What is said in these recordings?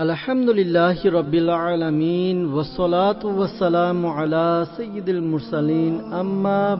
আলহামদুলিল্লাহ রবিল আলমিন ওসলাত ওসালাম আলা সঈদুল মুরসালিন। আম্মা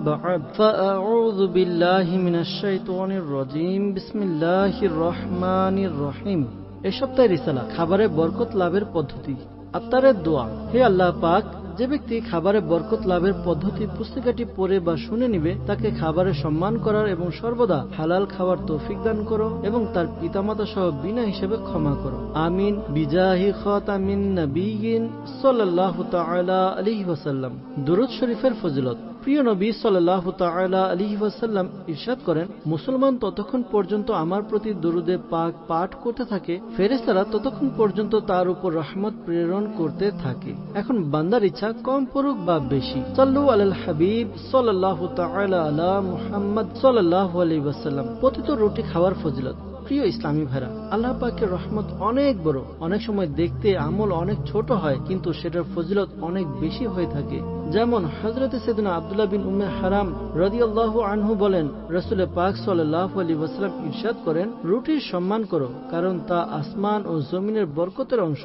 ফাউযু বিল্লাহি মিনাশ শাইতানির রাজিম। বিসমিল্লাহির রহমানির রহিম। এই সপ্তাহের রিসালা, খাবারে বরকত লাভের পদ্ধতি। আত্মারের দোয়া। হে আল্লাহ পাক যে ব্যক্তি খাবারে বরকত লাভের পদ্ধতি পুস্তিকাটি পড়ে বা শুনে নিবে, তাকে খাবারে সম্মান করার এবং সর্বদা হালাল খাবার তৌফিক দান করো এবং তার পিতামাতা সহ বিনা হিসেবে ক্ষমা করো। আমিন। বিজাহি খাতামিন সাল্লাহ তাআলা আলাইহি ওয়াসাল্লাম। দুরুদ শরীফের ফজিলত। প্রিয় নবী সাল্লাহ তালা আলী ওয়াসাল্লাম ইরশাদ করেন, মুসলমান ততক্ষণ পর্যন্ত আমার প্রতি দরুদে পাক পাঠ করতে থাকে ফেরেস্তারা ততক্ষণ পর্যন্ত তার উপর রহমত প্রেরণ করতে থাকে। এখন বান্দার ইচ্ছা কম পড়ুক বা বেশি। সাল্লু আল হাবিব সাল্লাহ তালা আলা মুহাম্মদ সাল্লাহ আলী ওয়াসাল্লাম। পতিত রুটি খাওয়ার ফজিলত। প্রিয় ইসলামী ভাইরা, আল্লাহ পাকের রহমত অনেক বড়। অনেক সময় দেখতে আমল অনেক ছোট হয়, কিন্তু সেটার ফজিলত অনেক বেশি হয়ে থাকে। যেমন হজরত সেদিনা আবদুল্লাহ বিন উমে হারাম রদিয়াল্লাহ আনহু বলেন রসুল পাক সাল্লাহ আলী ওয়াসালাম ইরশাদ করেন, রুটির সম্মান করো, কারণ তা আসমান ও জমিনের বরকতের অংশ।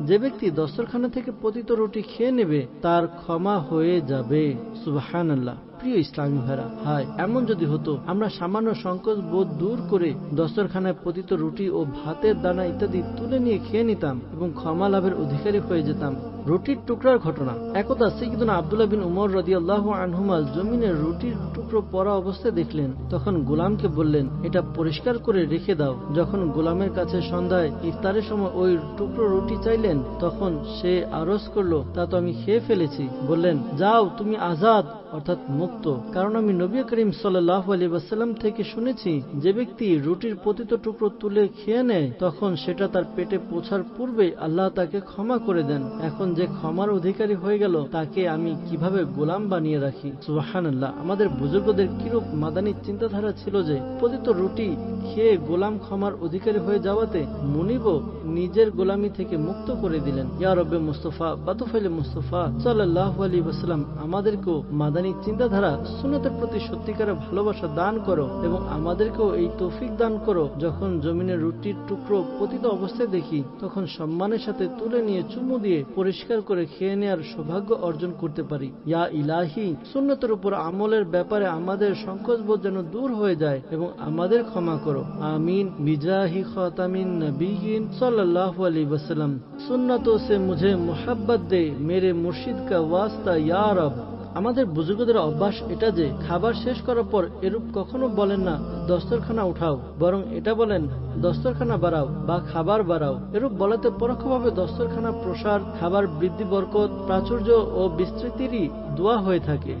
যে ব্যক্তি দস্তরখানা থেকে পতিত রুটি খেয়ে নেবে, তার ক্ষমা হয়ে যাবে। সুবাহান আল্লাহ প্রিয় ইসলামী ভাইরা, হায়, এমন যদি হতো, আমরা সামান্য সংকোচ বোধ দূর করে দস্তরখানায় পতিত রুটি ও ভাতের দানা ইত্যাদি তুলে নিয়ে খেয়ে নিতাম এবং ক্ষমা লাভের অধিকারী হয়ে যেতাম। রুটির টুকরার ঘটনা। একদা সৈয়দনা আবদুল্লাহ বিন উমর রদি আল্লাহ আনহুমা জমিনের রুটির টুকরো পরা অবস্থায় দেখলেন। তখন গোলামকে বললেন, এটা পরিষ্কার করে রেখে দাও। যখন গোলামের কাছে সন্ধ্যায় ইফতারের সময় ওই টুকরো রুটি চাইলেন, তখন সে আরজ করল, তা তো আমি খেয়ে ফেলেছি। বললেন, যাও, তুমি আজাদ। অর্থাৎ মুক্ত। কারণ আমি নবী করিম সাল্লাহ আলী ওয়াসাল্লাম থেকে শুনেছি, যে ব্যক্তি রুটির পতিত টুকরো তুলে খেয়ে নেয়, তখন সেটা তার পেটে পৌঁছার পূর্বে আল্লাহ তাকে ক্ষমা করে দেন। এখন যে ক্ষমার অধিকারী হয়ে গেল, তাকে আমি কীভাবে গোলাম বানিয়ে রাখি? সুবাহান আল্লাহ আমাদের বুজুর্গদের কিরূপ মাদানী চিন্তাধারা ছিল যে, পতিত রুটি খেয়ে গোলাম ক্ষমার অধিকারী হয়ে যাওয়াতে মুনিব নিজের গোলামি থেকে মুক্ত করে দিলেন। ইয়া রব্বে মুস্তফা বাতুফাইলে মুস্তফা সাল্লাহ আলী ওয়াসাল্লাম আমাদেরকেও মাদানী চিন্তাধারা সুনতের প্রতি সত্যিকারের ভালোবাসা দান করো এবং আমাদেরকেও এই তৌফিক দান করো যখন জমিনের রুটির টুকরো পতিত অবস্থায় দেখি তখন সম্মানের সাথে তুলে নিয়ে চুমু দিয়ে পরিষ্কার করে খেয়ে নেওয়ার সৌভাগ্য অর্জন করতে পারি ইয়া ইলাহি সুন্নতের উপর আমলের ব্যাপারে আমাদের সংকোচবোধ যেন দূর হয়ে যায় এবং আমাদের ক্ষমা করো আমিন বিজাহি খাতামিন নবীন সাল্লাল্লাহু अलैहि वसल्लम सुन्नतों से मुझे मोहब्बत दे मेरे मुर्शिद का वास्ता या रब আমাদের বুজুর্গদের অভ্যাস এটা যে খাবার শেষ করার পর এরূপ কখনো বলেন না, দস্তরখানা উঠাও। বরং এটা বলেন, দস্তরখানা বাড়াও বা খাবার বাড়াও। এরূপ বলাতে পরোক্ষভাবে দস্তরখানা, প্রসার, খাবার বৃদ্ধি, বরকত, প্রাচুর্য ও বিস্তৃতিরই দোয়া হয়ে থাকে।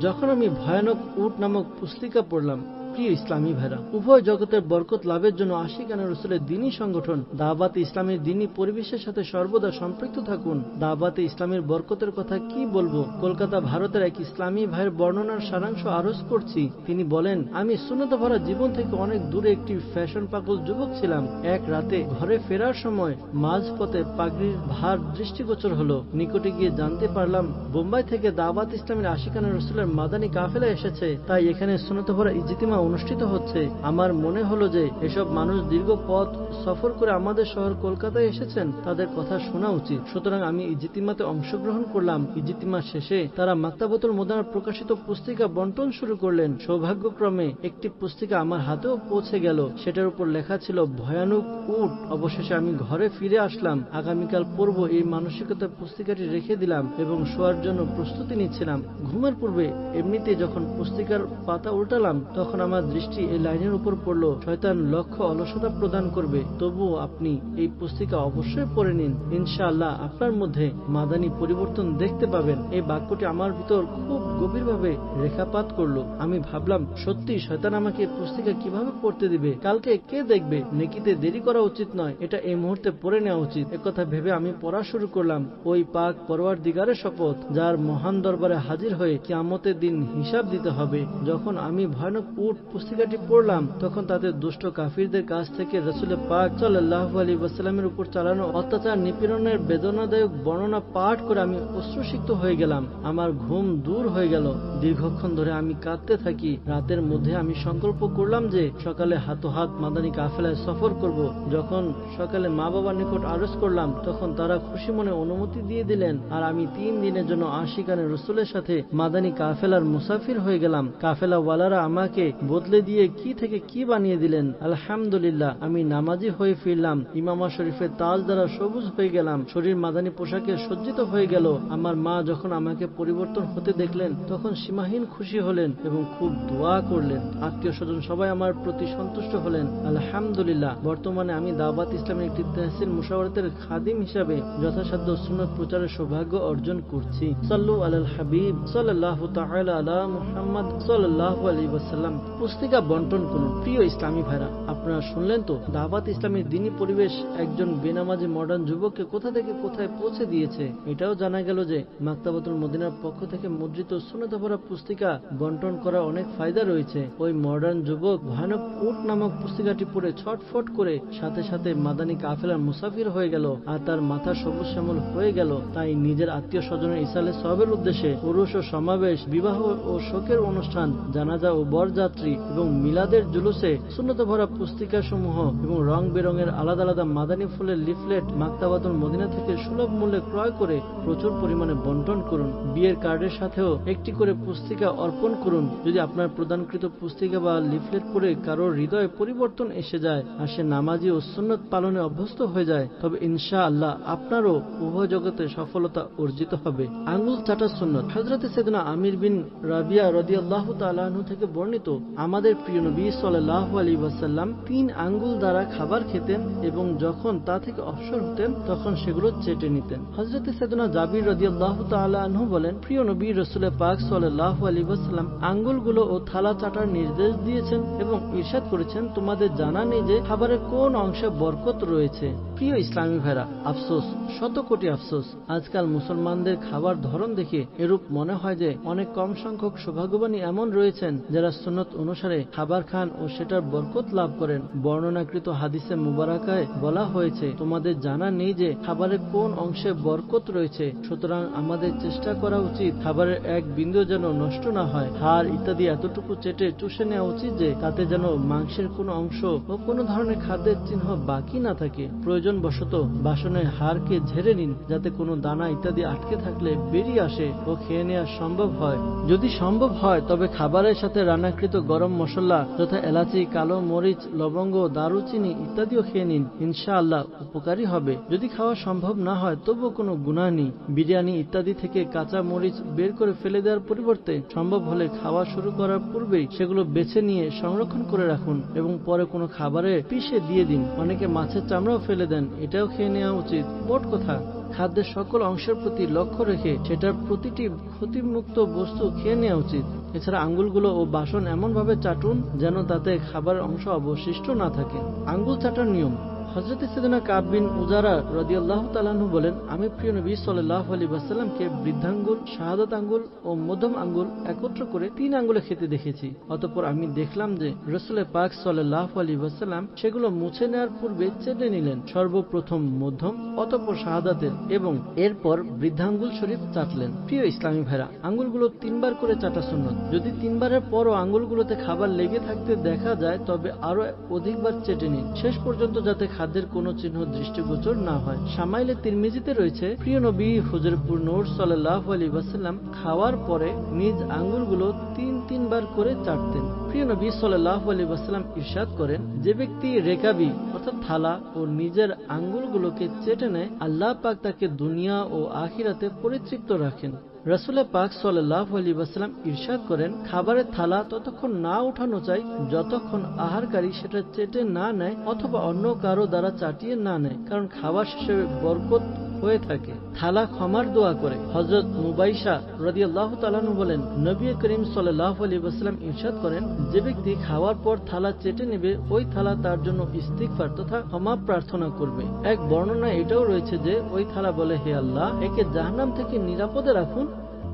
যখন আমি ভয়ানক উট নামক পুস্তিকা পড়লাম প্রিয় ইসলামী ভেরা উভয় জগতের বরকত লাভের জন্য আশিকানা রসুলের দিনই সংগঠন দাবাতে ইসলামের দিনই পরিবেশের সাথে সর্বদা সম্পৃক্ত থাকুন। দাবাতে ইসলামের বরকতের কথা কি বলব? কলকাতা ভারতের এক ইসলামী ভাইয়ের বর্ণনার সারাংশ আরজ করছি। তিনি বলেন, আমি শূন্যতা ভরা জীবন থেকে অনেক দূরে একটি ফ্যাশন পাগল যুবক ছিলাম। এক রাতে ঘরে ফেরার সময় মাঝপথে পাগড়ির ভার দৃষ্টিগোচর হলো। নিকটে গিয়ে জানতে পারলাম, বোম্বাই থেকে দাবাত ইসলামের আশিকানা রসুলের মাদানী কাফেলা এসেছে। তাই এখানে শূন্যতা ভরা ইজিতিমা অনুষ্ঠিত হচ্ছে। আমার মনে হলো যে এসব মানুষ দীর্ঘ পথ সফর করে আমাদের শহর কলকাতায় এসেছেন, তাদের কথা শোনা উচিত। সুতরাং আমি ইজিতিমাতে অংশগ্রহণ করলাম। ইজিতিমা শেষে তারা মাক্তাবতুল মোদার প্রকাশিত পুস্তিকা বন্টন শুরু করলেন। সৌভাগ্যক্রমে একটি পুস্তিকা আমার হাতেও পৌঁছে গেল। সেটার উপর লেখা ছিল, ভয়ানক উট। অবশেষে আমি ঘরে ফিরে আসলাম। আগামীকাল পূর্ব এই মানসিকতার পুস্তিকাটি রেখে দিলাম এবং শোয়ার জন্য প্রস্তুতি নিচ্ছিলাম। ঘুমের পূর্বে এমনিতে যখন পুস্তিকার পাতা উল্টালাম, তখন আমার দৃষ্টি এই লাইনের উপর পড়ল, শয়তান লক্ষ্য অলসতা প্রদান করবে। তবুও আপনি এই পুস্তিকা অবশ্যই পড়ে নিন। ইনশাআল্লাহ আপনার মধ্যে মাদানী পরিবর্তন দেখতে পাবেন। এই বাক্যটি আমার ভিতর খুব গভীরভাবে রেখাপাত করল। আমি ভাবলাম, সত্যি শয়তান আমাকে পুস্তিকা কীভাবে পড়তে দিবে? কালকে কে দেখবে? নেকিতে দেরি করা উচিত নয়। এটা এই মুহূর্তে পড়ে নেওয়া উচিত। একথা ভেবে আমি পড়া শুরু করলাম। ওই পাক পরোয়ার দিগারের শপথ, যার মহান দরবারে হাজির হয়ে কিয়ামতের দিন হিসাব দিতে হবে। যখন আমি ভয়ানক উট পুস্তিকাটি পড়লাম, তখন তাদের দুষ্ট কাফিরদের কাছ থেকে রসুল পাক সাল্লাহ আলী ওয়াসাল্লামের উপর চালানো অত্যাচার নিপীড়নের বেদনাদায়ক বর্ণনা পাঠ করে আমি অশ্রুসিক্ত হয়ে গেলাম। আমার ঘুম দূর হয়ে গেল। দীর্ঘক্ষণ ধরে আমি কাঁদতে থাকি। রাতের মধ্যে আমি সংকল্প করলাম যে সকালে হাতো হাত মাদানী কাফেলায় সফর করব। যখন সকালে মা বাবার নিকট আরজ করলাম, তখন তারা খুশি মনে অনুমতি দিয়ে দিলেন আর আমি তিন দিনের জন্য আশিকানে রসুলের সাথে মাদানী কাফেলার মুসাফির হয়ে গেলাম। কাফেলা ওয়ালারা আমাকে বদলে দিয়ে কি থেকে কি বানিয়ে দিলেন? আলহামদুলিল্লাহ, আমি নামাজি হয়ে ফিরলাম। ইমামা শরীফের তাজ দ্বারা সবুজ হয়ে গেলাম। শরীর মাদানী পোশাকে সজ্জিত হয়ে গেল। আমার মা যখন আমাকে পরিবর্তন হতে দেখলেন, তখন সীমাহীন খুশি হলেন এবং খুব দোয়া করলেন। আত্মীয় স্বজন সবাই আমার প্রতি সন্তুষ্ট হলেন। আলহামদুলিল্লাহ, বর্তমানে আমি দাওয়াত ইসলামের একটি তহসিল মুশাওয়ারতের খাদিম হিসাবে যথাসাধ্য সুন্নত প্রচারের সৌভাগ্য অর্জন করছি। সাল্লু আলাল হাবিব সাল্লাহ তাআলা আলা মুহাম্মদ সাল্লাল্লাহু আলাইহি ওয়াসাল্লাম। পুস্তিকা বন্টন করুন প্রিয় ইসলামী ভাইরা, আপনারা শুনলেন তো দাওয়াত ইসলামের দিনী পরিবেশ একজন বেনামাজি মডার্ন যুবককে কোথা থেকে কোথায় পৌঁছে দিয়েছে? এটাও জানা গেল যে মাক্তাবাতুল মদিনার পক্ষ থেকে মুদ্রিত সুনত ভরা পুস্তিকা বন্টন করার অনেক ফায়দা রয়েছে। ওই মডার্ন যুবক ভয়ানক উট নামক পুস্তিকাটি পড়ে ছটফট করে সাথে সাথে মাদানী কাফেলার মুসাফির হয়ে গেল আর তার মাথা সবুজ শ্যামল হয়ে গেল। তাই নিজের আত্মীয় স্বজনের ইসালে সবের উদ্দেশ্যে পুরুষ ও সমাবেশ, বিবাহ ও শোকের অনুষ্ঠান, জানাজা ও বরযাত্রী এবং মিলাদের জুলুসে শূন্যত ভরা পুস্তিকা সমূহ এবং রং বেরঙের আলাদা আলাদা মাদানী ফুলের লিফলেট মাক্তাবাতুল মদিনা থেকে সুলভ মূল্যে ক্রয় করে প্রচুর পরিমাণে বন্টন করুন। বিয়ের কার্ডের সাথেও একটি করে পুস্তিকা অর্পণ করুন। যদি আপনার প্রদানকৃত পুস্তিকা বা লিফলেট পড়ে কারোর হৃদয়ে পরিবর্তন এসে যায় আর সে নামাজি ও সুন্নত পালনে অভ্যস্ত হয়ে যায়, তবে ইনশা আল্লাহ আপনারও উভয় জগতে সফলতা অর্জিত হবে। আঙ্গুল চাটা সুন্নত। হজরত সেদনা আমির বিন রাবিয়া রদিয়াল্লাহ তালাহু থেকে বর্ণিত আমাদের প্রিয় নবী সাল্লাহ আলী ওয়াসাল্লাম তিন আঙ্গুল দ্বারা খাবার খেতেন এবং যখন তা থেকে অবসর হতেন, তখন সেগুলো চেটে নিতেন। হজরত সেদনা জাবির রদিয়াল্লাহ তালাহু বলেন, প্রিয় নবী রসুল পাক সাল্লাহ আলী ওয়াসাল্লাম আঙ্গুলগুলো ও থালা চাটার নির্দেশ দিয়েছেন এবং ইরশাদ করেছেন, তোমাদের জানা নেই যে খাবারের কোন অংশে বরকত রয়েছে। প্রিয় ইসলামী ভাইরা, আফসোস, শত কোটি আফসোস, আজকাল মুসলমানদের খাবার ধরন দেখে এরূপ মনে হয় যে অনেক কম সংখ্যক সৌভাগ্যবানী এমন রয়েছেন যারা সুন্নত অনুসারে খাবার খান ও সেটার বরকত লাভ করেন। বর্ণনাকৃত হাদিসে মুবারাকায় বলা হয়েছে, তোমাদের জানা নেই যে খাবারের কোন অংশে বরকত রয়েছে। সুতরাং আমাদের চেষ্টা করা উচিত খাবারের এক বিন্দু যেন নষ্ট না হয়। হাড় ইত্যাদি এতটুকু চেটে চুষে নেওয়া উচিত যে তাতে যেন মাংসের কোনো অংশ ও কোনো ধরনের খাদ্যের চিহ্ন বাকি না থাকে। প্রয়োজন বশত বাসনের হাড়কে ঝেড়ে নিন, যাতে কোনো দানা ইত্যাদি আটকে থাকলে বেরিয়ে আসে ও খেয়ে নেওয়া সম্ভব হয়। যদি সম্ভব হয়, তবে খাবারের সাথে রান্নাকৃত গরম মশলা যথা এলাচি, কালো মরিচ, লবঙ্গ, দারুচিনি ইত্যাদিও খেয়ে নিন। ইনশা আল্লাহ উপকারী হবে। যদি খাওয়া সম্ভব না হয়, তবুও কোনো গুণা নেই। বিরিয়ানি ইত্যাদি থেকে কাঁচা মরিচ বের করে ফেলে দেওয়ার পরিবর্তে সম্ভব হলে খাওয়া শুরু করার পূর্বেই সেগুলো বেছে নিয়ে সংরক্ষণ করে রাখুন এবং পরে কোনো খাবারে পিষে দিয়ে দিন। অনেকে মাছের চামড়াও ফেলে দেন। এটাও খেয়ে নেওয়া উচিত। মোট কথা, খাদ্যের সকল অংশের প্রতি লক্ষ্য রেখে সেটার প্রতিটি ক্ষতিমুক্ত বস্তু খেয়ে নেওয়া উচিত। এছাড়া আঙ্গুলগুলো ও বাসন এমনভাবে চাটুন যেন তাতে খাবারের অংশ অবশিষ্ট না থাকে। আঙ্গুল চাটার নিয়ম হজরত সেদিনা কাবিন উজারা রদিয়াল্লাহ তালাহু বলেন, আমি প্রিয় নবী সাল্লাহ আলী বাসাল্লামকে বৃদ্ধাঙ্গুল, শাহাদত আঙ্গুল ও মধ্যম আঙ্গুল একত্র করে তিন আঙ্গুলে খেতে দেখেছি। অতপর আমি দেখলাম যে রসুলের পাক সাল্লাহ আলী বাসাল্লাম সেগুলো মুছে নেওয়ার পূর্বে চেটে নিলেন। সর্বপ্রথম মধ্যম, অতপর শাহাদাতের এবং এরপর বৃদ্ধাঙ্গুল শরীফ চাটলেন। প্রিয় ইসলামী ভাইরা, আঙ্গুলগুলো তিনবার করে চাটা সুন্নত। যদি তিনবারের পরও আঙ্গুলগুলোতে খাবার লেগে থাকতে দেখা যায়, তবে আরও অধিকবার চেটে নিন। শেষ পর্যন্ত যাতে খাদ্যের কোন চিহ্ন দৃষ্টিগোচর না হয়। সামাইলে তিরমিজিতে রয়েছে, প্রিয় নবী, হুজরপুর নোর সাল্লাহ আলী ওয়াসাল্লাম খাওয়ার পরে নিজ আঙ্গুলগুলো তিন তিনবার করে চাটতেন। প্রিয় নবী সাল্লাহ আলী ওয়াসাল্লাম ইরশাদ করেন, যে ব্যক্তি রেকাবি অর্থাৎ থালা ও নিজের আঙ্গুলগুলোকে চেটে নেয়, আল্লাহ পাক তাকে দুনিয়া ও আখিরাতে পরিতৃপ্ত রাখেন। রসুলের পাক সাল্লাহ আলী ওয়াসাল্লাম ইরশাদ করেন, খাবারের থালা ততক্ষণ না উঠানো চাই, যতক্ষণ আহারকারী সেটা চেটে না নেয় অথবা অন্য কারও দ্বারা চাটিয়ে না নেয়, কারণ খাবার শেষে বরকত হয়ে থাকে। থালা ক্ষমার দোয়া করে। হজরত মুবাইশা রদিয়াল্লাহ তালানু বলেন, নবী করিম সাল্লাহ আলী ওয়াসাল্লাম ইরশাদ করেন, যে ব্যক্তি খাওয়ার পর থালা চেটে নেবে, ওই থালা তার জন্য ইস্তিকফার তথা ক্ষমা প্রার্থনা করবে। এক বর্ণনা এটাও রয়েছে যে, ওই থালা বলে, হে আল্লাহ, একে জাহান্নাম থেকে নিরাপদে রাখুন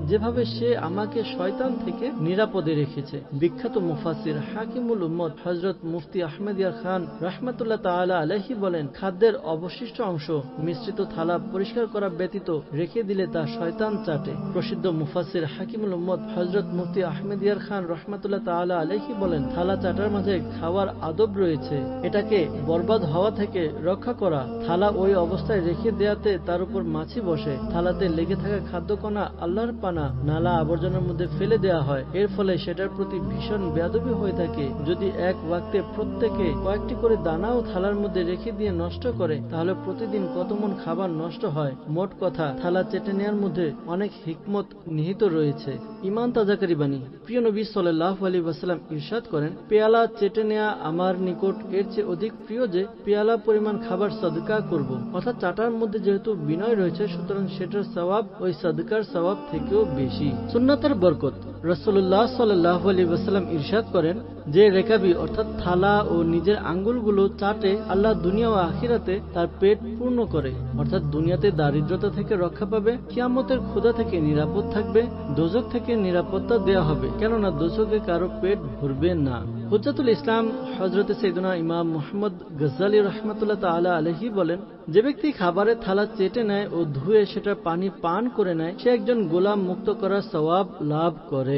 যেভাবে সে আমাকে শয়তান থেকে নিরাপদে রেখেছে। বিখ্যাত মুফাসির হাকিমুল উম্মদ হজরত মুফতি আহমেদিয়া খান রহমতুল্লাহ তাআলা আলহি বলেন, খাদ্যের অবশিষ্ট অংশ মিশ্রিত থালা পরিষ্কার করা ব্যতীত রেখে দিলে তা শয়তান চাটে। প্রসিদ্ধ মুফাসির হাকিমুল উম্মদ হজরত মুফতি আহমেদিয়ার খান রহমতুল্লাহ তাআলা আলহি বলেন, থালা চাটার মাঝে খাওয়ার আদব রয়েছে। এটাকে বরবাদ হওয়া থেকে রক্ষা করা। থালা ওই অবস্থায় রেখে দেয়াতে তার উপর মাছি বসে। থালাতে লেগে থাকা খাদ্যকণা আল্লাহর পানা নালা আবর্জনার মধ্যে ফেলে দেয়া হয়। এর ফলে সেটার প্রতি ভীষণ বেয়াদবি হয়ে থাকে। যদি এক ওয়াক্তে প্রত্যেকে কয়েকটি করে দানাও থালার মধ্যে রেখে দিয়ে নষ্ট করে, তাহলে প্রতিদিন কত মন খাবার নষ্ট হয়? মোট কথা, থালা চেটে নেওয়ার মধ্যে অনেক হিকমত নিহিত রয়েছে। ইমান তাজাকারী বাণী। প্রিয় নবী সাল্লাহ আলী ওয়াসাল্লাম ইরশাদ করেন, পেয়ালা চেটে নেয়া আমার নিকট এর চেয়ে অধিক প্রিয় যে, পেয়ালা পরিমাণ খাবার সদকা করব। অর্থাৎ চাটার মধ্যে যেহেতু বিনয় রয়েছে, সুতরাং সেটার সওয়াব ওই সদকার স্বভাব থেকেও বেশি। সুন্নাতের বরকত। রসুল্লাহ সাল্লাহ আলী ওয়াসাল্লাম ইরশাদ করেন যে রেকাবি অর্থাৎ থালা ও নিজের আঙ্গুলগুলো চাটে আল্লাহ দুনিয়া ও আখিরাতে তার পেট পূর্ণ করে। অর্থাৎ দুনিয়াতে দারিদ্রতা থেকে রক্ষা পাবে, কিয়ামতের ক্ষুধা থেকে নিরাপদ থাকবে, দোজক থেকে নিরাপত্তা দেওয়া হবে। কেননা দোজকে কারও পেট ভরবে না। হুজাতুল ইসলাম হজরত সৈদুনা ইমাম মোহাম্মদ গজালি রহমতুল্লাহ তালা আলহি বলেন, যে ব্যক্তি খাবারের থালা চেটে নেয় ও ধুয়ে সেটা পানি পান করে নেয়, সে একজন গোলাম মুক্ত করার সওয়াব লাভ করে।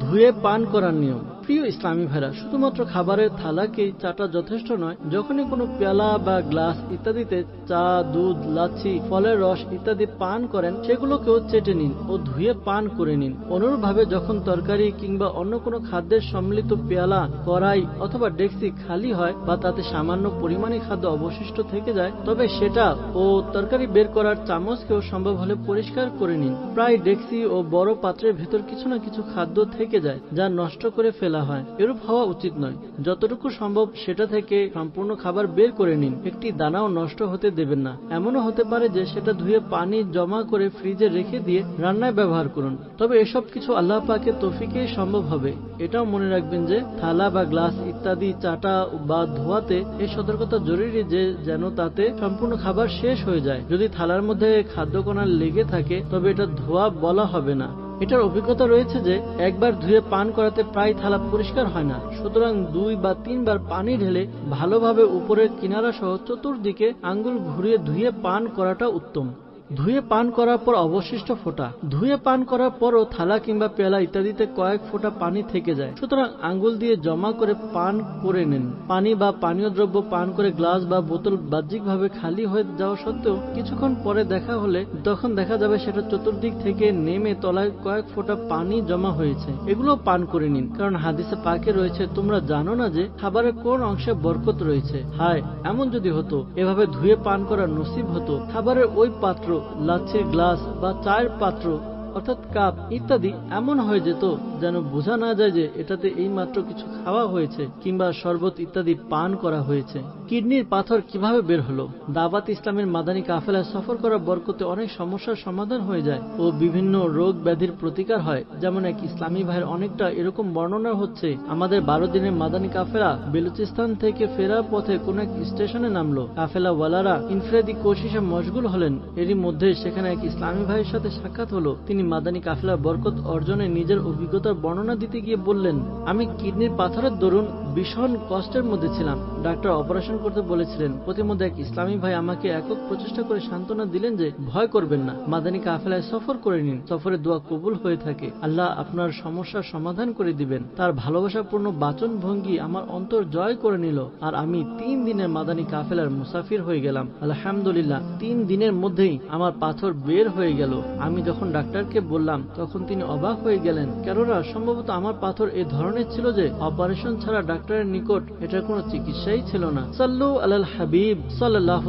ধুয়ে পান করার নিয়ম। প্রিয় ইসলামী ভাইরা, শুধুমাত্র খাবারের থালাকেই চাটা যথেষ্ট নয়? যখনই কোনো পেয়ালা বা গ্লাস ইত্যাদিতে চা, দুধ, লাচ্ছি, ফলের রস ইত্যাদি পান করেন, সেগুলোকেও চেটে নিন ও ধুয়ে পান করে নিন। অনুরূপভাবে যখন তরকারি কিংবা অন্য কোনো খাদ্যের সম্মিলিত পেয়ালা, কড়াই অথবা ডেক্সি খালি হয় বা তাতে সামান্য পরিমাণে খাদ্য অবশিষ্ট থেকে যায়, তবে সেটা ও তরকারি বের করার চামচকেও সম্ভব হলে পরিষ্কার করে নিন। প্রায় ডেক্সি ও বড় পাত্রের ভেতর কিছু না কিছু খাদ্য থেকে যায়, যা নষ্ট করে ফেলা হয়। এরূপ হওয়া উচিত নয়। যতটুকু সম্ভব সেটা থেকে সম্পূর্ণ খাবার বের করে নিন। একটি দানাও নষ্ট হতে দেবেন না। এমনও হতে পারে যে সেটা ধুয়ে পানি জমা করে ফ্রিজে রেখে দিয়ে রান্নায় ব্যবহার করুন। তবে এসব কিছু আল্লাহ পাকে তৌফিকেই সম্ভব হবে। এটাও মনে রাখবেন যে থালা বা গ্লাস ইত্যাদি চাটা বা ধোয়াতে এই সতর্কতা জরুরি যে যেন তাতে সম্পূর্ণ খাবার শেষ হয়ে যায়। যদি থালার মধ্যে খাদ্যকণা লেগে থাকে, তবে এটা ধোয়া বলা হবে না। এটার অভিজ্ঞতা রয়েছে যে একবার ধুয়ে পান করাতে প্রায় থালা পরিষ্কার হয় না। সুতরাং দুই বা তিনবার পানি ঢেলে ভালোভাবে উপরের কিনারা সহ চতুর্দিকে আঙ্গুল ঘুরিয়ে ধুয়ে পান করাটা উত্তম। ধুয়ে পান করার পর অবশিষ্ট ফোঁটা, ধুয়ে পান করার পরও থালা কিংবা পেলা ইত্যাদিতে কয়েক ফোঁটা পানি থেকে যায়। সুতরাং আঙ্গুল দিয়ে জমা করে পান করে নেন। পানি বা পানীয় দ্রব্য পান করে গ্লাস বা বোতল বাহ্যিকভাবে খালি হয়ে যাওয়া সত্ত্বেও কিছুক্ষণ পরে দেখা হলে তখন দেখা যাবে সেটা চতুর্দিক থেকে নেমে তলায় কয়েক ফোঁটা পানি জমা হয়েছে। এগুলো পান করে নিন। কারণ হাদিসে পাকে রয়েছে, তোমরা জানো না যে খাবারের কোন অংশে বরকত রয়েছে? হায়, এমন যদি হতো, এভাবে ধুয়ে পান করা নসিব হতো। খাবারের ওই পাত্র লাচ্ছির গ্লাস বা চায়ের পাত্র অর্থাৎ কাপ ইত্যাদি এমন হয়ে যেত যেন বোঝা না যায় যে এটাতে এই মাত্র কিছু খাওয়া হয়েছে কিংবা শরবত ইত্যাদি পান করা হয়েছে। কিডনির পাথর কীভাবে বের হলো? দাবাত ইসলামের মাদানী কাফেলায় সফর করার বরকতে অনেক সমস্যার সমাধান হয়ে যায় ও বিভিন্ন রোগ ব্যাধির প্রতিকার হয়। যেমন এক ইসলামী ভাইয়ের অনেকটা এরকম বর্ণনা হচ্ছে, আমাদের বারো দিনের মাদানী কাফেলা বেলুচিস্তান থেকে ফেরার পথে কোন এক স্টেশনে নামলো। কাফেলা ওয়ালারা ইনফ্রেদি কোশিসে মশগুল হলেন। এরই মধ্যে সেখানে এক ইসলামী ভাইয়ের সাথে সাক্ষাৎ হলো। তিনি মাদানী কাফেলার বরকত অর্জনে নিজের অভিজ্ঞতার বর্ণনা দিতে গিয়ে বললেন আমি কিডনির পাথরের দরুন ভীষণ কষ্টের মধ্যে ছিলাম। ডাক্তার অপারেশন করতে বলেছিলেন, প্রতিমধ্যে এক ইসলামী ভাই আমাকে একক প্রচেষ্টা করে সান্ত্বনা দিলেন যে ভয় করবেন না। মাদানী কাফেলায় সফর করে নিন সফরে দোয়া কবুল হয়ে থাকে। আল্লাহ আপনার সমস্যার সমাধান করে দিবেন। তার ভালোবাসাপূর্ণ বাচন ভঙ্গি আমার অন্তর জয় করে নিল আর আমি তিন দিনের মাদানী কাফেলার মুসাফির হয়ে গেলাম। আলহামদুলিল্লাহ, তিন দিনের মধ্যেই আমার পাথর বের হয়ে গেল। আমি যখন ডাক্তারকে বললাম, তখন তিনি অবাক হয়ে গেলেন। কেননা, সম্ভবত আমার পাথর এ ধরনের ছিল যে অপারেশন ছাড়া ডাক্তারের নিকট এটার কোনো চিকিৎসাই ছিল না। সাল্লু আলাল হাবিব সাল্লাহ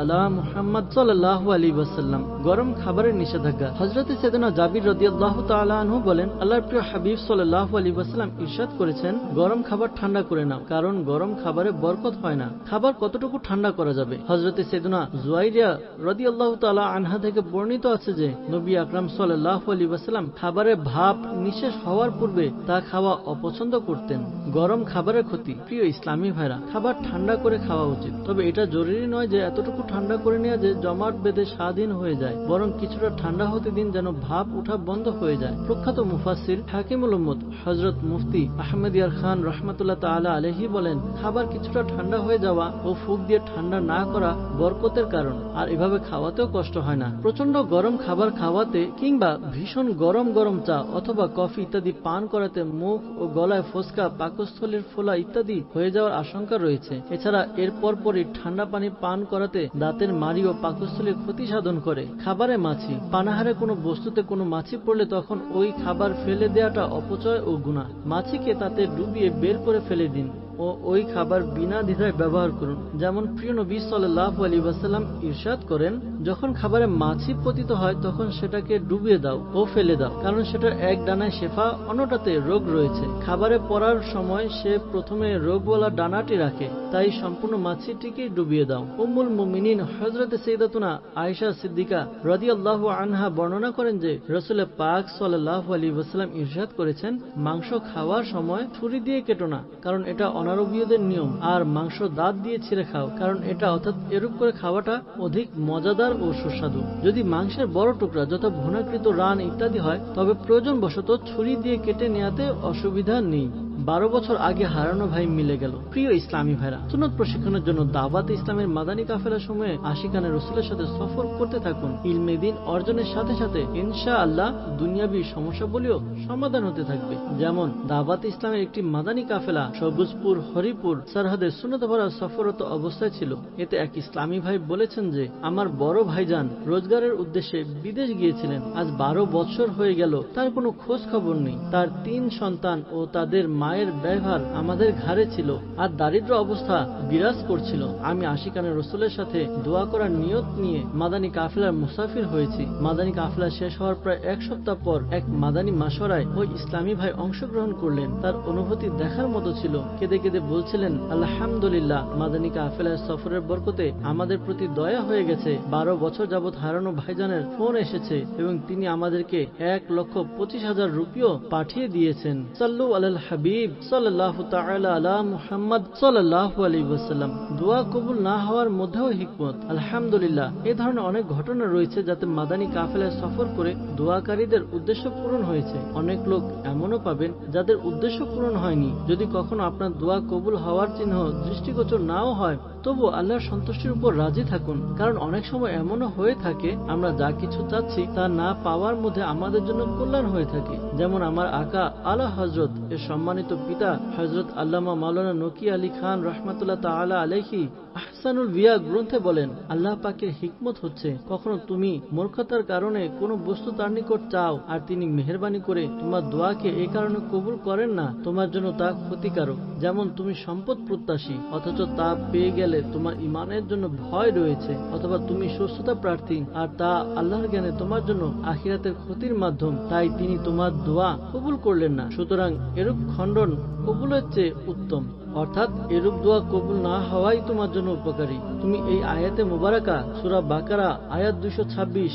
আলা মুহাম্মদ সাল্লাল্লাহু আলাইহি ওয়াসাল্লাম। গরম খাবারের নিষেধাজ্ঞা। হযরত সাইয়েদনা জাবির রাদিয়াল্লাহু আনহু বলেন, আল্লাহর প্রিয় হাবিব সাল্লাল্লাহু আলাইহি ওয়াসাল্লাম ইরশাদ করেছেন, গরম খাবার ঠান্ডা করে নাও, কারণ গরম খাবারে বরকত হয় না। খাবার কতটুকু ঠান্ডা করা যাবে? হযরত সাইয়েদনা জুয়াইরিয়া রাদিয়াল্লাহু তাআলা আনহা থেকে বর্ণিত আছে যে, নবী আকরাম সাল্লাল্লাহু আলাইহি ওয়াসাল্লাম খাবারের ভাপ নিঃশেষ হওয়ার পূর্বে তা খাওয়া অপছন্দ করতেন। গরম খাবারের খাবারের ক্ষতি। প্রিয় ইসলামী ভাইরা, খাবার ঠান্ডা করে খাওয়া উচিত। তবে এটা জরুরি নয় যে এতটুকু ঠান্ডা করে নেওয়া যে জমাট বেঁধে স্বাধীন হয়ে যায়, বরং কিছুটা ঠান্ডা হতে দিন যেন ভাপ উঠা বন্ধ হয়ে যায়। প্রখ্যাত মুফাসির হাকিমুল উম্মদ হজরত মুফতি আহমেদ ইয়ার খান রহমতুল্লাহ তালা আলহি বলেন, খাবার কিছুটা ঠান্ডা হয়ে যাওয়া ও ফুক দিয়ে ঠান্ডা না করা বরকতের কারণ, আর এভাবে খাওয়াতেও কষ্ট হয় না। প্রচণ্ড গরম খাবার খাওয়াতে কিংবা ভীষণ গরম গরম চা অথবা কফি ইত্যাদি পান করাতে মুখ ও গলায় ফোসকা পাকস্থলীর ফোলা ইত্যাদি হয়ে যাওয়ার আশঙ্কা রয়েছে। এছাড়া এর পরপরই ঠান্ডা পানি পান করাতে দাঁতের মাড়ি ও পাকস্থলীর ক্ষতি সাধন করে। খাবারে মাছি। পানাহারে কোনো বস্তুতে কোনো মাছি পড়লে তখন ওই খাবার ফেলে দেওয়াটা অপচয় ও গুণা মাছিকে তাতে ডুবিয়ে বের করে ফেলে দিন। ও ওই খাবার বিনা দ্বিধায় ব্যবহার করুন। যেমন প্রিয় নবী সাল্লাহ আলী ওয়াসাল্লাম ইরশাদ করেন, যখন খাবারে মাছি পতিত হয়, তখন সেটাকে ডুবিয়ে দাও ও ফেলে দাও, কারণ সেটার এক ডানায় শেফা, অন্যটাতে রোগ রয়েছে। খাবারে পড়ার সময় সে প্রথমে রোগওয়ালা ডানাটি রাখে, তাই সম্পূর্ণ মাছিটিকে ডুবিয়ে দাও। উম্মুল মুমিনিন হজরতে সৈদাতুনা আয়েশা সিদ্দিকা রাদি আল্লাহ আনহা বর্ণনা করেন যে, রসুল পাক সাল্লাহ আলী ওয়াসাল্লাম ইরশাদ করেছেন, মাংস খাওয়ার সময় ছুরি দিয়ে কেটো না, কারণ এটা অনারবীয়দের নিয়ম আর মাংস দাঁত দিয়ে ছিঁড়ে খাও, কারণ এটা অর্থাৎ এরূপ করে খাওয়াটা অধিক মজাদার ও সুস্বাদু। যদি মাংসের বড় টুকরা যথা ভুনাকৃত রান ইত্যাদি হয়, তবে প্রয়োজন বশত ছুরি দিয়ে কেটে নেওয়াতে অসুবিধা নেই। বারো বছর আগে হারানো ভাই মিলে গেল। প্রিয় ইসলামী ভাইরা সুনত প্রশিক্ষণের জন্য দাওয়াত ইসলামের মাদানী কাফেলা সময়ে আশিকানে রসুলের সাথে সফর করতে থাকুন। ইলমে দিন অর্জনের সাথে সাথে ইনশা আল্লাহ দুনিয়াবি সমস্যাবলীও সমাধান হতে থাকবে। যেমন, দাওয়াত ইসলামের একটি মাদানী কাফেলা সবুজপুর, হরিপুর, সরহদের সুনত ভরা সফরত অবস্থায় ছিল। এতে এক ইসলামী ভাই বলেছেন যে, আমার বড় ভাইজান রোজগারের উদ্দেশ্যে বিদেশ গিয়েছিলেন। আজ বারো বছর হয়ে গেল, তার কোনো খোঁজ খবর নেই। তার তিন সন্তান ও তাদের মায়ের ব্যয়ভার আমাদের ঘাড়ে ছিল আর দারিদ্র অবস্থা বিরাজ করছিল। আমি আশিকানের রসুলের সাথে দোয়া করার নিয়ত নিয়ে মাদানী কাফিলার মুসাফির হয়েছি। মাদানী কাফিলা শেষ হওয়ার প্রায় এক সপ্তাহ পর এক মাদানী মাসরায় ওই ইসলামী ভাই অংশগ্রহণ করলেন। তার অনুভূতি দেখার মতো ছিল। কেঁদে কেঁদে বলছিলেন, আলহামদুলিল্লাহ, মাদানী কাফিলার সফরের বরকতে আমাদের প্রতি দয়া হয়ে গেছে। বারো বছর যাবৎ হারানো ভাইজানের ফোন এসেছে এবং তিনি আমাদেরকে এক লক্ষ পঁচিশ হাজার রুপিও পাঠিয়ে দিয়েছেন। সাল্লু আল হাবিব সাল্লাহ তালা মুহাম্মদ সাল্লাহ আলী ওয়াসাল্লাম। দোয়া কবুল না হওয়ার মধ্যেও হিকমত। আলহামদুলিল্লাহ, এ ধরনের অনেক ঘটনা রয়েছে যাতে মাদানী কাফেলায় সফর করে দোয়াকারীদের উদ্দেশ্য পূরণ হয়েছে। অনেক লোক এমনও পাবেন যাদের উদ্দেশ্য পূরণ হয়নি। যদি কখনো আপনার দোয়া কবুল হওয়ার চিহ্ন দৃষ্টিগোচর নাও হয় তবু আল্লাহর সন্তুষ্টির উপর রাজি থাকুন। কারণ অনেক সময় এমনও হয়ে থাকে, আমরা যা কিছু চাচ্ছি তা না পাওয়ার মধ্যে আমাদের জন্য কল্যাণ হয়ে থাকে। যেমন আমার আকা আলা হজরত এর সম্মানিত পিতা হজরত আল্লামা মাওলানা নকি আলী খান রহমাতুল্লাহ তাআলা আলাইহি আহসানুল বিয়া গ্রন্থে বলেন, আল্লাহ পাকের হিকমত হচ্ছে, কখনো তুমি মূর্খতার কারণে কোনো বস্তু তার নিকট চাও আর তিনি মেহরবানি করে তোমার দোয়াকে এই কারণে কবুল করেন না, তোমার জন্য তা ক্ষতিকারক। যেমন তুমি সম্পদ প্রত্যাশী, অথচ তা পেয়ে গেলে তোমার ইমানের জন্য ভয় রয়েছে অথবা তুমি সুস্থতা প্রার্থী, আর তা আল্লাহর জ্ঞানে তোমার জন্য আখিরাতের ক্ষতির মাধ্যম। তাই তিনি তোমার দোয়া কবুল করলেন না। সুতরাং এরূপ খণ্ডন কবুলের চেয়ে উত্তম। অর্থাৎ এরূপ দোয়া কবুল না হওয়াই তোমার জন্য উপকারী। তুমি এই আয়াতে মোবারকা, সুরা বাকারা, আয়াত দুইশো ছাব্বিশ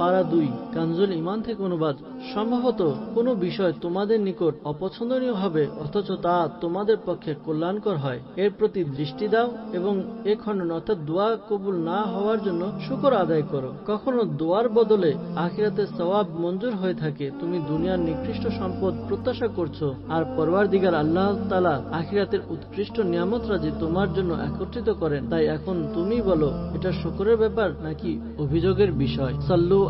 পারা দুই। কানজুল ইমান থেকে অনুবাদ। সম্ভবত কোনো বিষয় তোমাদের নিকট অপছন্দনীয় হবে অথচ তা তোমাদের পক্ষে কল্যাণকর হয়। এর প্রতি দৃষ্টি দাও এবং এ খণ্ডন অর্থাৎ দোয়া কবুল না হওয়ার জন্য শুকর আদায় করো। কখনো দোয়ার বদলে আখিরাতে সওয়াব মঞ্জুর হয়ে থাকে। তুমি দুনিয়ার নিকৃষ্ট সম্পদ প্রত্যাশা করছ। আর পরওয়ার দিগার আল্লাহ তালা আখিরাতের উৎকৃষ্ট নিয়ামত রাজি তোমার জন্য একত্রিত করেন। তাই এখন তুমি বলো, এটা শুকরের ব্যাপার নাকি অভিযোগের বিষয়? সাল্লু